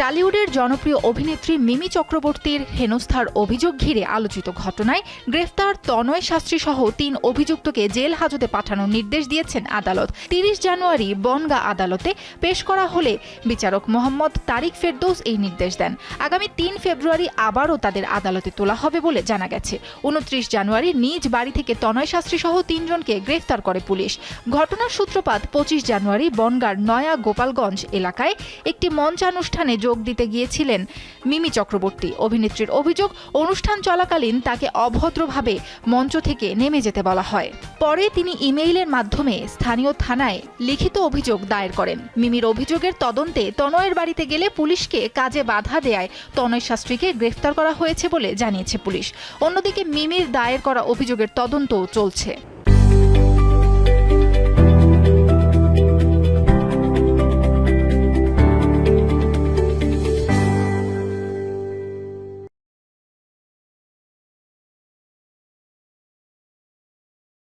টালিউডের জনপ্রিয় অভিনেত্রী মিমি চক্রবর্তীর হেনস্থার অভিযোগ ঘিরে আলোচিত ঘটনায় গ্রেফতার তনয় শাস্ত্রী সহ তিন অভিযুক্তকে জেল হাজতে পাঠানোর নির্দেশ দিয়েছেন আদালত। তিরিশ জানুয়ারি বনগা আদালতে পেশ করা হলে বিচারক মোহাম্মদ তারিক ফেরদৌস এই নির্দেশ দেন। আগামী তিন ফেব্রুয়ারি আবারও তাদের আদালতে তোলা হবে বলে জানা গেছে। উনত্রিশ জানুয়ারি নিজ বাড়ি থেকে তনয় শাস্ত্রী সহ তিনজনকে গ্রেফতার করে পুলিশ। ঘটনার সূত্রপাত পঁচিশ জানুয়ারি বনগার নয়া গোপালগঞ্জ এলাকায় একটি মঞ্চানুষ্ঠানে যোগ দিতে গিয়েছিলেন মিমি চক্রবর্তী। অভিনেত্রীর অভিযোগ, অনুষ্ঠান চলাকালীন তাকে অভদ্রভাবে মঞ্চ থেকে নেমে যেতে বলা হয়। পরে তিনি ইমেইলের মাধ্যমে স্থানীয় থানায় লিখিত অভিযোগ দায়ের করেন। মিমির অভিযোগের তদন্তে তনয়ের বাড়িতে গেলে পুলিশকে কাজে বাধা দেয় তনয় শাস্ত্রীকে গ্রেফতার করা হয়েছে বলে জানিয়েছে পুলিশ। অন্যদিকে মিমির দায়ের করা অভিযোগের তদন্তও চলছে।